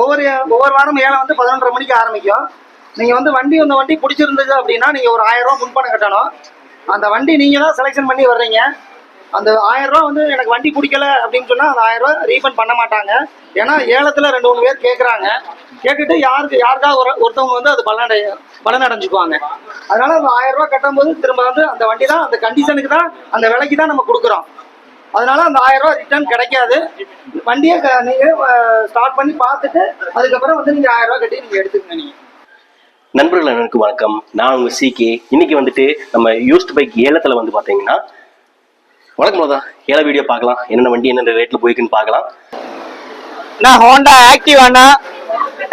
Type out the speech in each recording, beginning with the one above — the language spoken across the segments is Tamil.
ஒவ்வொரு ஒவ்வொரு வாரம் ஏழை வந்து பதினொன்றரை மணிக்கு ஆரம்பிக்கும். நீங்கள் வந்து வண்டி அந்த வண்டி பிடிச்சிருந்தது அப்படின்னா நீங்கள் ஒரு ஆயிரம் ரூபா முன்பணம் கட்டணும். அந்த வண்டி நீங்கள் தான் செலெக்ஷன் பண்ணி வர்றீங்க. அந்த ஆயிரம் ரூபா வந்து எனக்கு வண்டி பிடிக்கல அப்படின்னு சொன்னால் அந்த ஆயிரம் ரூபா ரீஃபண்ட் பண்ண மாட்டாங்க. ஏன்னா ஏலத்தில் ரெண்டு மூணு பேர் கேட்குறாங்க கேட்டுட்டு யாருக்கு யாருக்காக ஒரு ஒருத்தவங்க வந்து அது பலனடை பலனடைஞ்சுக்குவாங்க. அதனால அந்த ஆயிரம் ரூபா கட்டும்போது திரும்ப வந்து அந்த வண்டி தான் அந்த கண்டிஷனுக்கு தான் அந்த விலைக்கு தான் நம்ம கொடுக்குறோம். அதனால அந்த ஆயிரம் ரூபா ரிட்டர்ன் கிடைக்காது. வண்டியை நீங்க ஸ்டார்ட் பண்ணி பார்த்துட்டு அதுக்கப்புறம் வந்து நீங்க ஆயிரம் ரூபா கட்டி நீங்க எடுத்துக்கங்க நீங்க. நண்பர்கள் அனைவருக்கும் வணக்கம். நான் உங்க சிகே இன்னைக்கு வந்துட்டு நம்ம யூஸ்ட் பைக் ஏலத்துல வந்து பாத்தீங்கன்னா வணக்கம் தான் ஏல வீடியோ பார்க்கலாம். என்னென்ன வண்டி என்னென்ன ரேட்ல போயிருக்குன்னு பார்க்கலாம். நான் ஹோண்டா ஆக்டிவ் அண்ணா.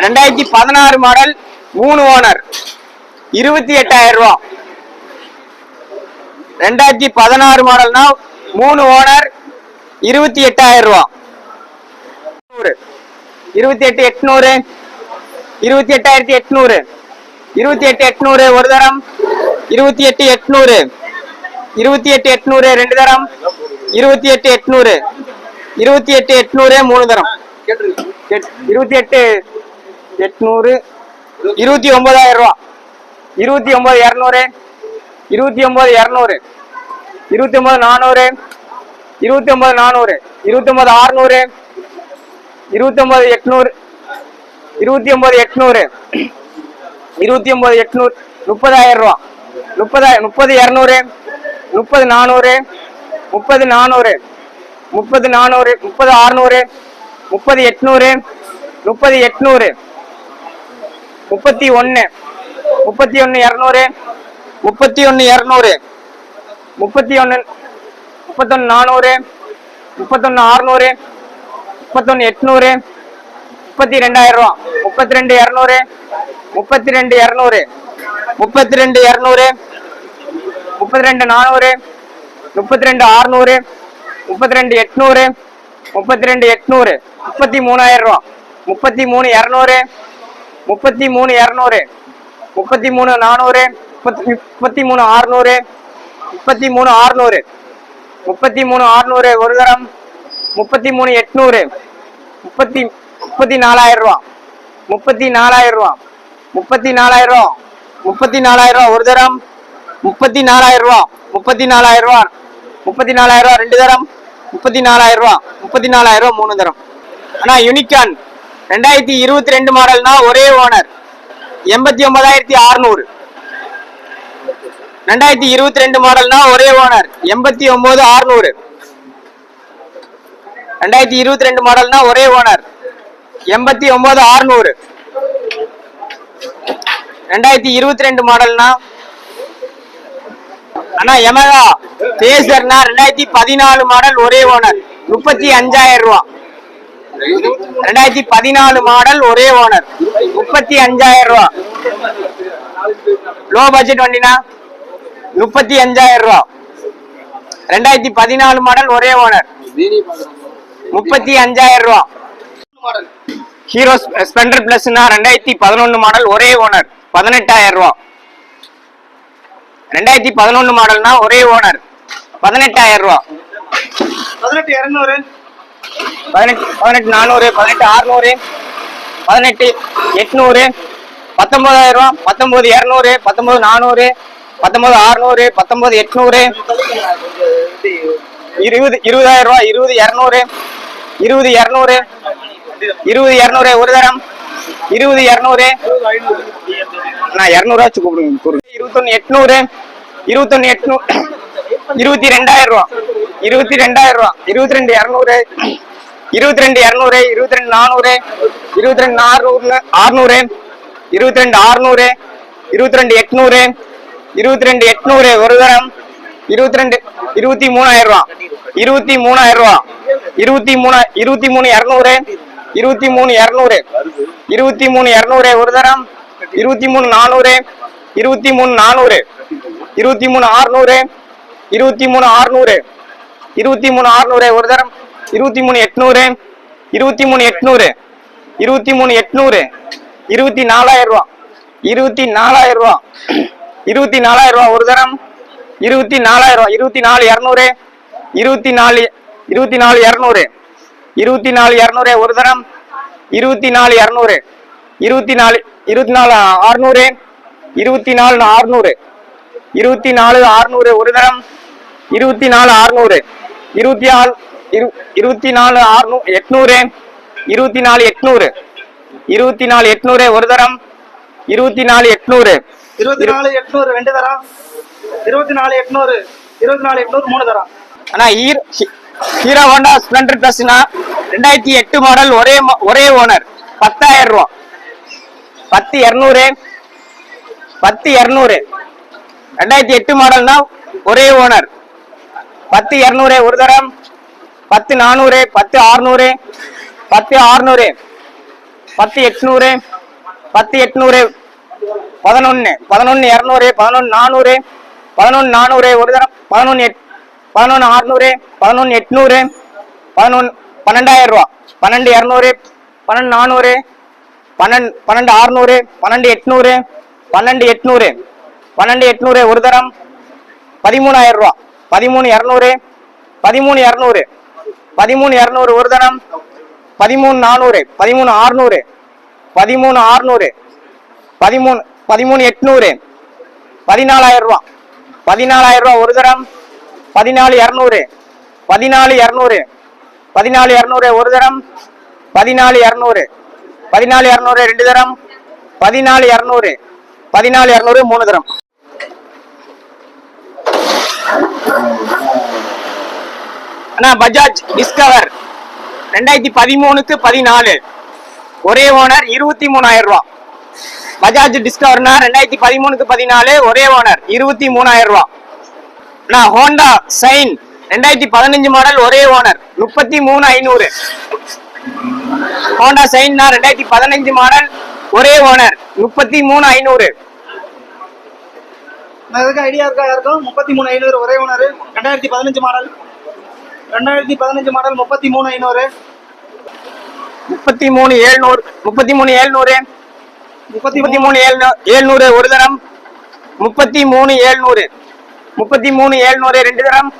ரெண்டாயிரத்தி பதினாறு மாடல் மூணு ஓனர் இருபத்தி எட்டாயிரம் ரூபா ரெண்டாயிரத்தி பதினாறு மாடல்னா மூணு ஓனர் இருபத்தி எட்டாயிரம் ரூபா. நூறு. இருபத்தி எட்டு எட்நூறு. இருபத்தி எட்டாயிரத்தி எட்நூறு. இருபத்தி எட்டு எட்நூறு ஒரு தரம். இருபத்தி எட்டு எட்நூறு. இருபத்தி எட்டு எட்நூறு ரெண்டு தரம். இருபத்தி எட்டு எட்நூறு. இருபத்தி எட்டு எட்நூறு மூணு தரம். எட்- இருபத்தி எட்டு எட்நூறு. இருபத்தி ஒன்பதாயிரம் ரூபா. இருபத்தி ஒன்பது இரநூறு. இருபத்தி ஒன்பது இரநூறு. இருபத்தி ஒன்பது நானூறு இருபத்தி ஒன்பது நானூறு இருபத்தி ஒன்பது அறுநூறு இருபத்தி ஒன்பது எட்நூறு இருபத்தி ஒன்பது எட்நூறு இருபத்தி ஒன்பது எட்நூறு முப்பதாயிரம் ரூபா. முப்பதாயிரம் முப்பது இரநூறு முப்பது நானூறு முப்பது நானூறு முப்பது நானூறு முப்பது அறுநூறு முப்பது எட்நூறு முப்பது எட்நூறு முப்பத்தி ஒன்று முப்பத்தி ஒன்று இரநூறு முப்பத்தி ஒன்று இரநூறு. முப்பத்தி ஒன்று முப்பத்தொன்று நானூறு முப்பத்தொன்று அறுநூறு முப்பத்தொன்று எட்நூறு முப்பத்தி ரெண்டாயிரம் ரூபா. முப்பத்தி ரெண்டு இரநூறு முப்பத்தி ரெண்டு இரநூறு முப்பத்தி ரெண்டு இரநூறு முப்பத்தி ரெண்டு நானூறு முப்பத்தி ரெண்டு அறுநூறு முப்பத்தி ரெண்டு எட்நூறு முப்பத்தி ரெண்டு எட்நூறு முப்பத்தி மூணாயிரம் ரூபா. முப்பத்தி மூணு இரநூறு முப்பத்தி மூணு இரநூறு முப்பத்தி மூணு நானூறு முப்பத்தி முப்பத்தி மூணு அறுநூறு முப்பத்தி மூணு அறுநூறு முப்பத்தி மூணு அறுநூறு ஒரு தரம். முப்பத்தி மூணு எட்நூறு. முப்பத்தி முப்பத்தி நாலாயிரம் ரூபா. முப்பத்தி நாலாயிரம் ரூபா. முப்பத்தி நாலாயிரம் ரூபா. முப்பத்தி நாலாயிரம் ரூபா ஒரு தரம். முப்பத்தி நாலாயிரம் ரூபா. முப்பத்தி நாலாயிரம் ரூபா. முப்பத்தி நாலாயிரம் ரூபா ரெண்டு தரம். முப்பத்தி நாலாயிரம் ரூபா. முப்பத்தி நாலாயிரம் ரூபா மூணு தரம். ஆனா யூனிகான் ரெண்டாயிரத்தி இருபத்தி ரெண்டு மாடல்னா ஒரே ஓனர் எண்பத்தி ஒன்பதாயிரத்தி அறுநூறு. ரெண்டாயிரத்தி இருபத்தி ரெண்டு மாடல்னா ஒரே ஓனர் எண்பத்தி ஒன்பது அறுநூறு ரெண்டாயிரத்தி இருபத்தி ரெண்டு மாடல்னா ஒரே ஓனர் எண்பத்தி ஒன்பது அறுநூறு ரெண்டாயிரத்தி இருபத்தி ரெண்டு மாடல்னா அண்ணா எமகா பேசர்னா ரெண்டாயிரத்தி பதினாலு மாடல் ஒரே ஓனர் முப்பத்தி அஞ்சாயிரம் ரூபா. ரெண்டாயிரத்தி பதினாலு மாடல் ஒரே ஓனர் முப்பத்தி அஞ்சாயிரம் ரூபா. லோ பட்ஜெட் வண்டினா முப்பத்தி அஞ்சாயிரம் ரூபா. ரெண்டாயிரத்தி பதினாலு மாடல் ஒரே ஓனர் முப்பத்தி அஞ்சாயிரம் ரூபா. ஹீரோ ஸ்பெண்டர் பிளஸ்னா ரெண்டாயிரத்தி பதினொன்னு மாடல் ஒரே ஓனர் பதினெட்டாயிரம் ரூபா. ரெண்டாயிரத்தி பதினொன்னு மாடல்னா ஒரே ஓனர் பதினெட்டாயிரம் ரூபா. பதினெட்டு இரநூறு. பதினெட்டு பதினெட்டு நானூறு பதினெட்டு அறுநூறு பதினெட்டு எட்நூறு பத்தொன்பதாயிரம் ரூபா பத்தொன்பது இரநூறு பத்தொன்பது நானூறு பத்தொன்பது அறுநூறு பத்தொன்பது எட்நூறு இருபது இருபதாயிரம் ரூபா இருபது இரநூறு இருபது இரநூறு இருபது இரநூறு ஒரு தரம் இருபது இரநூறு நான் இரநூறுவா வச்சு கூப்பிடுங்க. இருபத்தொன்னு எட்நூறு இருபத்தொன்னு எட்நூறு இருபத்தி ரெண்டாயிரம் ரூபா இருபத்தி ரெண்டாயிரம் ரூபா இருபத்தி ரெண்டு இரநூறு இருபத்தி ரெண்டு இரநூறு இருபத்தி ரெண்டு நானூறு இருபத்தி ரெண்டு நானூறு அறுநூறு இருபத்தி ரெண்டு அறுநூறு இருபத்தி ரெண்டு எட்நூறு இருபத்தி ரெண்டு எட்நூறு ஒரு தரம் இருபத்தி ரெண்டு இருபத்தி மூணாயிரம் ரூபா இருபத்தி மூணாயிரம் ரூபா இருபத்தி மூணு இருபத்தி மூணு இரநூறு இருபத்தி மூணு இரநூறு இருபத்தி மூணு இரநூறு ஒரு தரம் இருபத்தி மூணு நானூறு இருபத்தி மூணு நானூறு இருபத்தி மூணு அறுநூறு இருபத்தி மூணு அறுநூறு இருபத்தி மூணு அறுநூறு ஒரு தரம் இருபத்தி மூணு எட்நூறு இருபத்தி மூணு எட்நூறு இருபத்தி மூணு எட்நூறு இருபத்தி நாலாயிரம் ரூபா இருபத்தி நாலாயிரம் ரூபா இருபத்தி நாலாயிரம் ரூபா ஒரு தரம் இருபத்தி நாலாயிரம் ரூபா இருபத்தி நாலு இரநூறு இருபத்தி நாலு இருபத்தி நாலு இரநூறு இருபத்தி நாலு இரநூறு ஒரு தரம் இருபத்தி நாலு இரநூறு இருபத்தி நாலு இருபத்தி நாலு அறுநூறு இருபத்தி நாலு அறுநூறு இருபத்தி நாலு அறுநூறு ஒரு தரம் இருபத்தி நாலு அறுநூறு இருபத்தி நாலு இரு இருபத்தி நாலு அறுநூ எட்நூறு இருபத்தி நாலு எட்நூறு இருபத்தி நாலு எட்நூறு ஒரு தரம் இருபத்தி நாலு எட்நூறு இருபத்தி நாலு எட்நூறு ரெண்டு தரம் இருபத்தி நாலு எட்நூறு இருபத்தி நாலு எட்நூறு மூணு தரம் ஆனா ஹீரோ ஹீரோ ஹோண்டா ஸ்ப்ளெண்டர் பிளஸ்னா ரெண்டாயிரத்தி எட்டு மாடல் ஒரே ஒரே ஓனர் பத்தாயிரம் ரூபா. பத்து இரநூறு பத்து இரநூறு. ரெண்டாயிரத்தி எட்டு மாடல்னா ஒரே ஓனர். பத்து இரநூறு ஒரு தரம். பத்து நானூறு பத்து ஆறுநூறு பத்து ஆறுநூறு பத்து எட்நூறு பத்து எட்நூறு. பதினொன்னு பதினொன்னு இரநூறு பதினொன்னு நானூறு பதினொன்னு நானூறு ஒரு தரம் பதினொன்னு எட் பதினொன்னு அறுநூறு பதினொன்னு எட்நூறு பதினொன்னு பன்னெண்டாயிரம் ரூபா. பன்னெண்டு இரநூறு பன்னெண்டு நானூறு பன்னெண்டு பன்னெண்டு அறுநூறு பன்னெண்டு எட்நூறு பன்னெண்டு எட்நூறு பன்னெண்டு எட்நூறு ஒரு தரம் பதிமூணாயிரம் ரூபா. பதிமூணு இரநூறு பதிமூணு இரநூறு பதிமூணு இரநூறு ஒரு தரம் பதிமூணு நானூறு பதிமூணு அறுநூறு பதிமூணு அறுநூறு பதிமூணு பதிமூணு எட்நூறு. பதினாலாயிரம் ரூபா. பதினாலாயிரம் ரூபா ஒரு தரம். பதினாலு இரநூறு. பதினாலு இரநூறு. பதினாலு இரநூறு ஒரு தரம். பதினாலு இரநூறு. பதினாலு இரநூறு ரெண்டு தரம். பதினாலு இரநூறு. பதினாலு இரநூறு மூணு தரம். அண்ணா பஜாஜ் டிஸ்கவர் ரெண்டாயிரத்தி பதிமூணுக்கு பதினாலு. ஒரே ஓனர் இருபத்தி மூணாயிரம் ரூபா. பஜாஜ் டிஸ்கவர்னா ரெண்டாயிரத்தி பதிமூணுக்கு பதினாலு ஒரே ஓனர் இருபத்தி மூணாயிரம் ரூபா. நான் ஹோண்டா சைன் ரெண்டாயிரத்தி பதினஞ்சு மாடல் ஒரே ஓனர் முப்பத்தி மூணு ஐநூறு. ஹோண்டா சைன்னா ரெண்டாயிரத்தி பதினஞ்சு மாடல் ஒரே ஓனர் முப்பத்தி மூணு ஐநூறு. ஐடியா இருக்கா யாருக்கும்? முப்பத்தி மூணு ஐநூறு ஒரே ஓனர் ரெண்டாயிரத்தி பதினஞ்சு மாடல் ரெண்டாயிரத்தி பதினஞ்சு மாடல் முப்பத்தி மூணு ஐநூறு. முப்பத்தி மூணு ஏழ்நூறு முப்பத்தி மூணு ஏழ்நூறு முப்பத்தி முப்பத்தி மூணு ஏழ்நூறு ஒரு தரம். முப்பத்தி மூணு ஏழ்நூறு. முப்பத்தி மூணு ஏழ்நூறு ரெண்டு தரம்.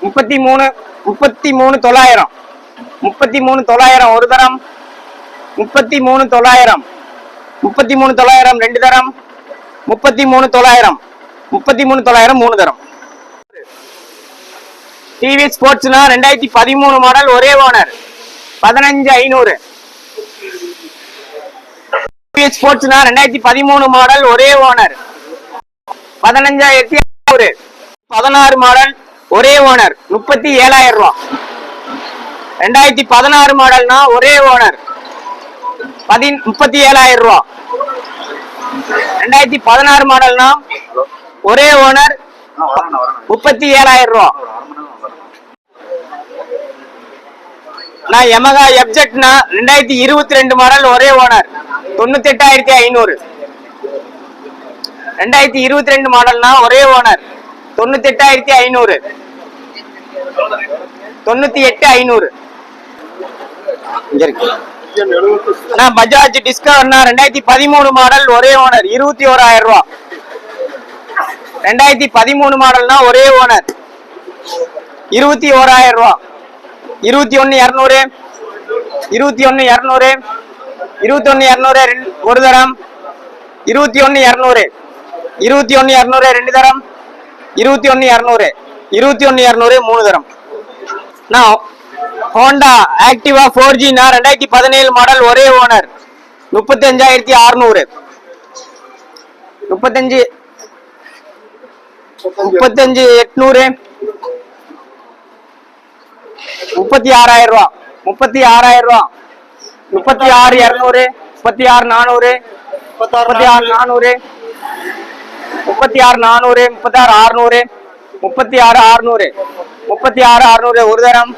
முப்பத்தி மூணு முப்பத்தி மூணு தொள்ளாயிரம். முப்பத்தி மூணு தொள்ளாயிரம் ஒரு தரம். முப்பத்தி மூணு தொள்ளாயிரம். முப்பத்தி மூணு தொள்ளாயிரம் ரெண்டு தரம். முப்பத்தி மூணு தொள்ளாயிரம். முப்பத்தி மூணு தொள்ளாயிரம் மூணு தரம். டிவி ஸ்போர்ட்ஸ்னா ரெண்டாயிரத்தி பதிமூணு மாடல் ஒரே ஓனர். பதினஞ்சு ஐநூறு. டிவிஎஸ் ஸ்போர்ட்ஸ்னா ரெண்டாயிரத்தி பதிமூணு மாடல் ஒரே ஓனர் பதினஞ்சாயிரத்தி ஐநூறு. பதினாறு மாடல் ஒரே ஓனர் முப்பத்தி ஏழாயிரம் ரூபா ரெண்டாயிரத்தி பதினாறு மாடல்னா ஒரே ஓனர் பதி முப்பத்தி ஏழாயிரம் ரூபா ரெண்டாயிரத்தி பதினாறு மாடல்னா ஒரே ஓனர் முப்பத்தி ஏழாயிரம் ரூபா நான் எமகா எப்ஜெட்னா ரெண்டாயிரத்தி இருபத்தி ரெண்டு மாடல் ஒரே ஓனர் தொண்ணூத்தி எட்டாயிரத்தி ஐநூறு. ரெண்டாயிரத்தி இருபத்தி ரெண்டு மாடல்னா ஒரே ஓனர் தொண்ணூத்தி எட்டாயிரத்தி ஐநூறு. தொண்ணூத்தி எட்டு ஐநூறு. நான் பஜாஜ் டிஸ்கவர்னா ரெண்டாயிரத்தி பதிமூணு மாடல் ஒரே ஓனர் இருபத்தி ஓராயிரம் ரூபா. ரெண்டாயிரத்தி பதிமூணு மாடல்னா ஒரே ஓனர் இருபத்தி ஓராயிரம் ரூபா. இருபத்தி ஒன்னு இரநூறு. இருபத்தி ஒன்னு இரநூறு. இருபத்தி ஒன்னு இரநூறு ரெண்டு ஒரு தரம். இருபத்தி ஒன்னு இரநூறு. இருபத்தி ஒன்னு இரநூறு ரெண்டு தரம். இருபத்தி ஒன்னு இரநூறு. இருபத்தி ஒன்னு இரநூறு மூணு தரம். நான் ஹோண்டா ஆக்டிவா ஃபோர் ஜினா ரெண்டாயிரத்தி பதினேழு மாடல் ஒரே ஓனர் முப்பத்தி அஞ்சாயிரத்தி அறுநூறு. முப்பத்தஞ்சு. முப்பத்தஞ்சு எட்நூறு. முப்பத்தி ஆறாயிரம் ரூபா. முப்பத்தி ஆறாயிரம் ரூபா. முப்பத்தி ஆறு இரநூறு. முப்பத்தி ஆறு நானூறு. முப்பத்தி ஆறு நானூறு. முப்பத்தி ஆறு நானூறு. முப்பத்தி ஆறு அறுநூறு. முப்பத்தி ஆறு அறுநூறு. முப்பத்தி ஆறு அறுநூறு ஒரு தரம்.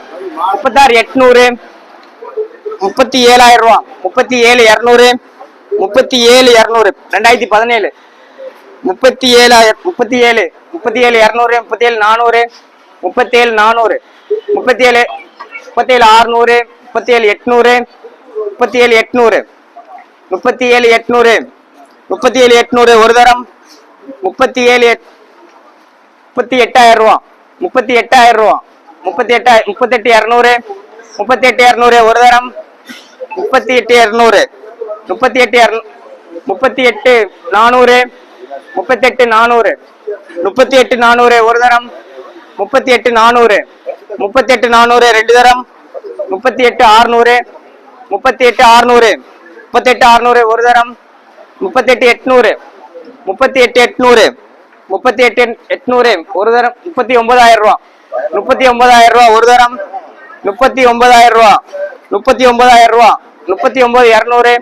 முப்பத்தி ஆறு எட்நூறு. முப்பத்தி ஏழாயிரம் ரூபா. முப்பத்தி ஏழு இரநூறு. முப்பத்தி ஏழு இரநூறு. ரெண்டாயிரத்தி பதினேழு. முப்பத்தி ஏழாயிரம் முப்பத்தி ஏழு. முப்பத்தி ஏழு இரநூறு. முப்பத்தி ஏழு நானூறு. முப்பத்தி ஏழு நானூறு. முப்பத்தி ஏழு முப்பத்தி ஏழு அறுநூறு முப்பத்தி ஏழு எட்நூறு முப்பத்தி ஏழு எட்நூறு. முப்பத்தி ஏழு எட்நூறு முப்பத்தி ஏழு எட்நூறு ஒரு தரம். முப்பத்தி ஏழு எட் முப்பத்தி எட்டாயிரம் ரூபா. முப்பத்தி எட்டாயிரம் ரூபா. முப்பத்தி எட்டாயிரம் முப்பத்தெட்டு இரநூறு முப்பத்தி எட்டு இரநூறு ஒரு தரம். முப்பத்தி எட்டு இரநூறு முப்பத்தி எட்டு இரநூ முப்பத்தி எட்டு நானூறு முப்பத்தெட்டு நானூறு முப்பத்தி எட்டு நானூறு ஒரு தரம். முப்பத்தி எட்டு நானூறு முப்பத்தி எட்டு நானூறு ரெண்டு தரம். முப்பத்தி எட்டு ஆறுநூறு முப்பத்தி எட்டு ஆறுநூறு முப்பத்தெட்டு ஆறுநூறு ஒரு தரம். முப்பத்தெட்டு எட்நூறு முப்பத்தி எட்டு எட்நூறு முப்பத்தி எட்டு எட்நூறு ஒரு தரம். முப்பத்தி ஒன்பதாயிரம் ரூபா. முப்பத்தி ஒன்பதாயிரம் ரூபா ஒரு தரம். முப்பத்தி ஒன்பதாயிரம் ரூபா முப்பத்தி ஒன்பதாயிரம் ரூபா. முப்பத்தி ஒன்பது இரநூறு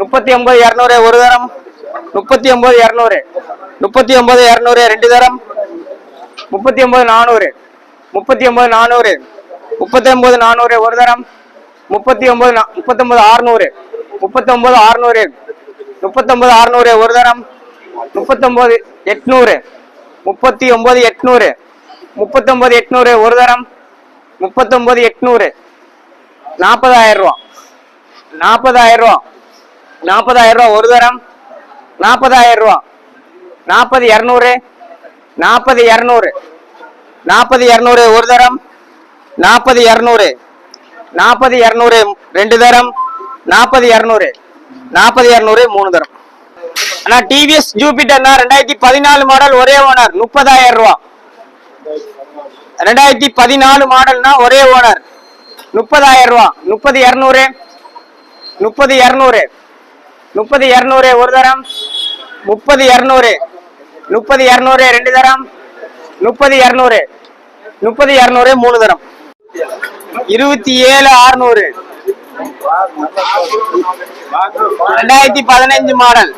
முப்பத்தி ஒன்பது இரநூறு ஒரு தரம். முப்பத்தி ஒன்பது இரநூறு முப்பத்தி ஒன்பது இரநூறு ரெண்டு தரம். முப்பத்தி ஒன்பது நானூறு முப்பத்தி ஒன்பது நானூறு முப்பத்தி ஒன்பது நானூறு ஒரு தரம் முப்பத்தி ஒன்பது முப்பத்தொன்பது ஆறுநூறு முப்பத்தி ஆறுநூறு முப்பத்தி ஆறுநூறு ஒரு தரம் முப்பத்தொன்பது எட்நூறு முப்பத்தி ஒன்பது எட்நூறு முப்பத்தொன்பது எட்நூறு ஒரு தரம் முப்பத்தொன்பது எட்நூறு நாற்பதாயிரம் ரூபா நாற்பதாயிரம் ரூபா நாற்பதாயிரம் ரூபா ஒரு தரம் நாற்பதாயிரம் ரூபா நாற்பது இரநூறு நாற்பது இரநூறு நாற்பது இரநூறு ஒரு தரம். நாற்பது இரநூறு. நாற்பது இரநூறு ரெண்டு தரம். நாற்பது இரநூறு. நாற்பது இரநூறு மூணு தரம். ஆனால் டிவிஎஸ் ஜூபிட்டர்னா ரெண்டாயிரத்தி பதினாலு மாடல் ஒரே ஓனர் முப்பதாயிரம் ரூபா. ரெண்டாயிரத்தி பதினாலு மாடல்னா ஒரே ஓனர் முப்பதாயிரம் ரூபா. முப்பது இரநூறு. முப்பது இரநூறு. முப்பது இரநூறு ஒரு தரம். முப்பது இரநூறு. முப்பது இரநூறு ரெண்டு தரம். முப்பது இரநூறு. முப்பது இரநூறு மூணு தரம். இருபத்தி ஏழு ஆறுநூறு. ரெண்டாயிரத்தி பதினஞ்சு மாடல்.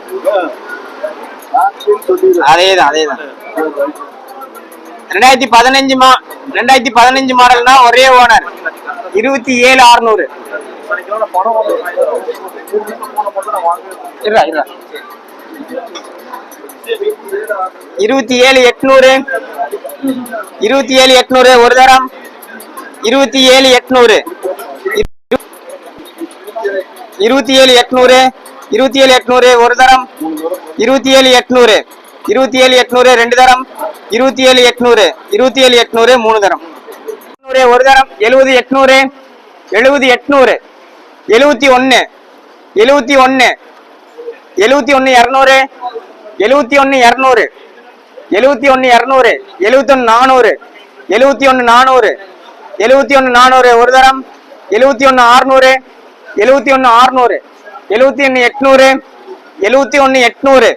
அதேதான் அதேதான். ரெண்டாயிரத்தி பதினஞ்சு மா ரெண்டாயிரத்தி பதினஞ்சு மாடல்னா ஒரே ஓனர் இருபத்தி ஏழு ஆறுநூறு. இருடா இருடா. இருபத்தி ஏழு எட்நூறு. இருபத்தி ஏழு எட்நூறு ஒரு தரம். இருபத்தி ஏழு எட்நூறு. இருபத்தி ஏழு எட்நூறு இருபத்தி ஏழு எட்நூறு ஒரு தரம். இருபத்தி ஏழு எட்நூறு இருபத்தி ஏழு எட்நூறு ரெண்டு தரம். இருபத்தி ஏழு எட்நூறு இருபத்தி ஏழு எட்நூறு மூணு தரம். எட்நூறு ஒரு தரம். எழுபது எட்நூறு எழுபது எட்நூறு எழுபத்தி ஒன்று எழுபத்தி ஒன்று எழுபத்தி ஒன்று இரநூறு எழுபத்தி ஒன்று இரநூறு எழுபத்தி ஒன்று இரநூறு எழுபத்தொன்று நானூறு எழுபத்தி ஒன்று நானூறு எழுபத்தி ஒன்று நானூறு ஒரு தரம் எழுபத்தி ஒன்று ஆறுநூறு எழுபத்தி ஒன்று ஆறுநூறு எழுபத்தி ஒன்று எட்நூறு எழுபத்தி ஒன்று எட்நூறு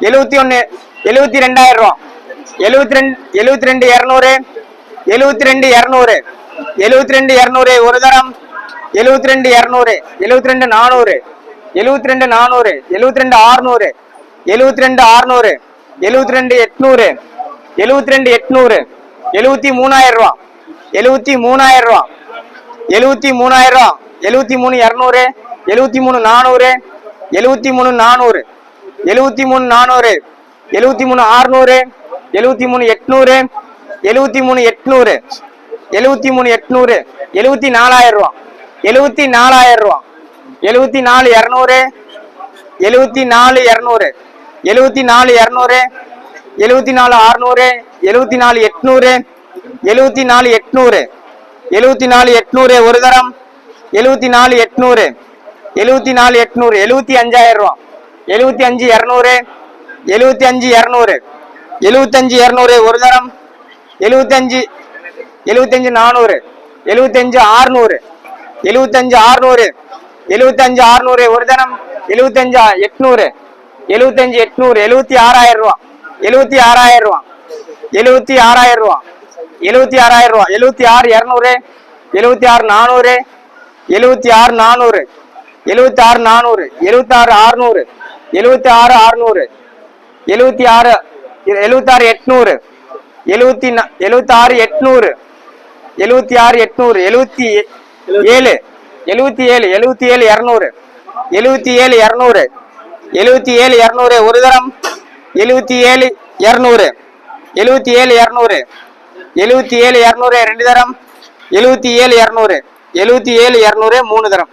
எழுபத்தி ஒன்று எழுபத்தி ரெண்டாயிரம் ரூபா எழுபத்தி ரெண்டு எழுபத்தி ரெண்டு இரநூறு எழுபத்தி ரெண்டு இரநூறு எழுபத்தி ரெண்டு இரநூறு ஒரு தரம் எழுபத்தி ரெண்டு இரநூறு எழுபத்தி ரெண்டு நானூறு எழுபத்தி ரெண்டு நானூறு எழுபத்தி ரெண்டு ஆறுநூறு எழுபத்தி ரெண்டு ஆறுநூறு எழுபத்தி ரெண்டு எட்நூறு எழுபத்தி ரெண்டு எட்நூறு எழுபத்தி மூணாயிரம் ரூபா எழுபத்தி மூணாயிரம் ரூபா எழுபத்தி மூணாயிரம் ரூபா எழுபத்தி மூணு இரநூறு எழுபத்தி மூணு நானூறு எழுபத்தி மூணு நானூறு எழுபத்தி மூணு நானூறு எழுபத்தி மூணு ஆறுநூறு எழுபத்தி மூணு எட்நூறு எழுபத்தி மூணு எட்நூறு எழுபத்தி மூணு எட்நூறு எழுபத்தி நாலாயிரம் ரூபா எழுபத்தி நாலாயிரம் ரூபா எழுபத்தி நாலு இரநூறு எழுபத்தி நாலு இரநூறு எழுபத்தி நாலு இரநூறு எழுபத்தி நாலு அறுநூறு எழுபத்தி நாலு எட்நூறு எழுபத்தி நாலு எட்நூறு எழுபத்தி நாலு எட்நூறு ஒரு தரம் எழுபத்தி நாலு எட்நூறு எழுபத்தி நாலு எட்நூறு எழுபத்தி அஞ்சாயிரம் ரூபா எழுபத்தி அஞ்சு இரநூறு எழுபத்தி அஞ்சு இரநூறு எழுபத்தஞ்சு இரநூறு ஒரு தரம் எழுபத்தஞ்சு எழுபத்தஞ்சு நானூறு எழுபத்தஞ்சு ஆறுநூறு எழுபத்தஞ்சு ஆறுநூறு எழுபத்தஞ்சு ஆறுநூறு ஒரு தரம் எழுபத்தஞ்சு எட்நூறு எழுபத்தஞ்சு எட்நூறு எழுபத்தி ஆறாயிரம் ரூபா. எழுபத்தி ஆறாயிரம் ரூபா. எழுபத்தி ஆறாயிரம் ரூபா. எழுபத்தி ஆறாயிரம் ரூபா. எழுபத்தி ஆறு இரநூறு எழுபத்தி ஆறு நானூறு எழுபத்தி ஆறு நானூறு எழுபத்தி ஆறு நானூறு எழுபத்தி ஆறு ஆறுநூறு எழுபத்தி ஆறு ஆறுநூறு எழுபத்தி ஆறு எழுபத்தி ஆறு எட்நூறு எழுபத்தி எழுபத்தி ஆறு எட்நூறு எழுபத்தி ஆறு எட்நூறு எழுபத்தி ஏழு எழுபத்தி ஏழு எழுபத்தி ஏழு இரநூறு எழுபத்தி ஏழு இரநூறு எழுபத்தி ஏழு இரநூறு ஒரு தரம். எழுபத்தி ஏழு இரநூறு. எழுபத்தி ஏழு இரநூறு. எழுபத்தி ஏழு இரநூறு ரெண்டு தரம். எழுபத்தி ஏழு இரநூறு. எழுபத்தி ஏழு இரநூறு மூணு தரம்.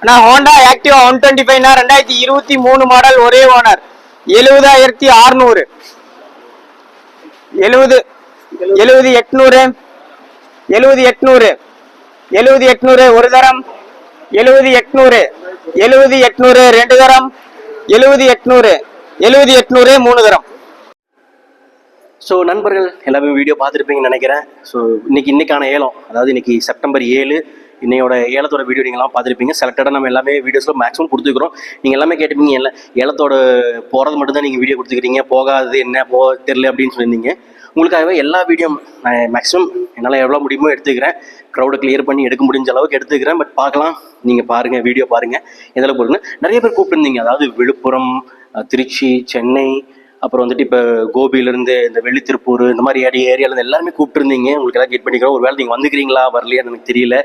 அண்ணா ஹோண்டா ஆக்டிவா ஒன் டுவெண்ட்டி ஃபைவ்னா ரெண்டாயிரத்தி இருபத்தி மூணு மாடல் ஒரே ஓனர். எழுபதாயிரத்தி அறுநூறு. எழுபது எழுபது எட்நூறு எழுபது எட்நூறு எழுபது எட்நூறு ஒரு தரம் எழுபது எட்நூறு எழுபது எட்நூறு ரெண்டு தரம் எழுபது எட்நூறு எழுபது எட்நூறு மூணு தரம். ஸோ நண்பர்கள் எல்லாமே வீடியோ பார்த்துருப்பீங்கன்னு நினைக்கிறேன். ஸோ இன்னைக்கு இன்னைக்கான ஏலம் அதாவது இன்னைக்கு செப்டம்பர் ஏழு இன்னையோட ஏலத்தோட வீடியோ நீங்களாம் பார்த்துருப்பீங்க. செலக்டடாக நம்ம எல்லாமே வீடியோஸில் மேக்ஸிமம் கொடுத்துருக்குறோம். நீங்கள் எல்லாமே கேட்டுப்பீங்க இல்லை ஏலத்தோட போகிறது மட்டும் தான் நீங்கள் வீடியோ கொடுத்துக்கிறீங்க. போகாதது என்ன போ தெரில அப்படின்னு சொல்லியிருந்தீங்க. உங்களுக்காகவே எல்லா வீடியோ நான் மேக்ஸிமம் என்னால் எவ்வளோ முடியுமோ எடுத்துக்கிறேன். க்ரௌடை கிளியர் பண்ணி எடுக்க முடிஞ்ச அளவுக்கு எடுத்துக்கிறேன். பட் பார்க்கலாம். நீங்கள் பாருங்கள் வீடியோ பாருங்கள் எதில் போடுங்க நிறைய பேர் கூப்பிட்டுருந்தீங்க. அதாவது விழுப்புரம் திருச்சி சென்னை அப்புறம் வந்துட்டு இப்போ கோபியிலேருந்து இந்த வெள்ளித்திருப்பூர் இந்த மாதிரி ஏடி ஏரியாவிலேருந்து எல்லாருமே கூப்பிட்டுருந்தீங்க. உங்களுக்கு எல்லாம் கேட் பண்ணிக்கிறோம். ஒரு வேளை நீங்கள் வந்துக்கிறீங்களா வரலையான்னு எனக்கு தெரியல.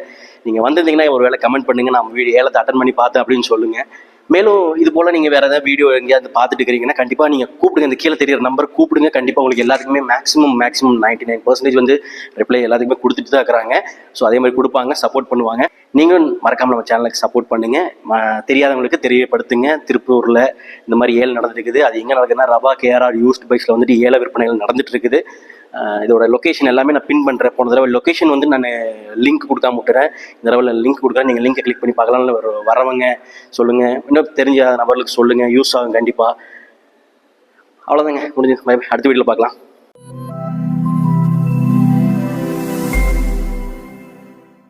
நீங்கள் வந்திருந்தீங்கன்னா ஒரு வேளை கமெண்ட் பண்ணுங்கள் நான் வீடியோ ஏலத்தை அட்டன் பண்ணி பார்த்தேன் அப்படின்னு சொல்லுங்கள் மேலும் இது போல் நீங்கள் வேறு ஏதாவது வீடியோ எங்கேயாவது பார்த்துட்டு இருக்கிறீங்கன்னா கண்டிப்பாக நீங்கள் கூப்பிடுங்க. இந்த கீழே தெரியிற நம்பர் கூப்பிடுங்க. கண்டிப்பாக உங்களுக்கு எல்லாத்துக்குமே maximum maximum ninety nine percentage வந்து ரிப்ளை எல்லாத்துக்குமே கொடுத்துட்டு தான் இருக்கிறாங்க. ஸோ அதே மாதிரி கொடுப்பாங்க சப்போர்ட் பண்ணுவாங்க. நீங்களும் மறக்காமல் நம்ம சேனலுக்கு சப்போர்ட் பண்ணுங்கள் ம- தெரியாதவங்களுக்கு தெரியப்படுத்துங்க. திருப்பூரில் இந்த மாதிரி ஏழு நடந்துருக்குது அது எங்கே நடக்குதுன்னா ரபா கேஆர்ஆர் யூஸ்ட் பைக்ஸில் வந்துட்டு ஏழை விற்பனைகள் நடந்துட்டு இருக்குது. இதோட லொக்கேஷன் எல்லாமே நான் பின் பண்ணுறேன் போன தடவை லொக்கேஷன் வந்து நான் லிங்க் கொடுக்காம விட்டுறேன் இந்த தடவை லிங்க் கொடுக்குறேன். நீங்கள் லிங்கை கிளிக் பண்ணி பார்க்கலாம். இல்ல வரவங்க சொல்லுங்கள் இன்னும் தெரிஞ்ச நபர்களுக்கு சொல்லுங்கள் யூஸ் ஆகும் கண்டிப்பாக அவ்வளோதாங்க முடிஞ்சு அடுத்த வீட்டில் பார்க்கலாம்.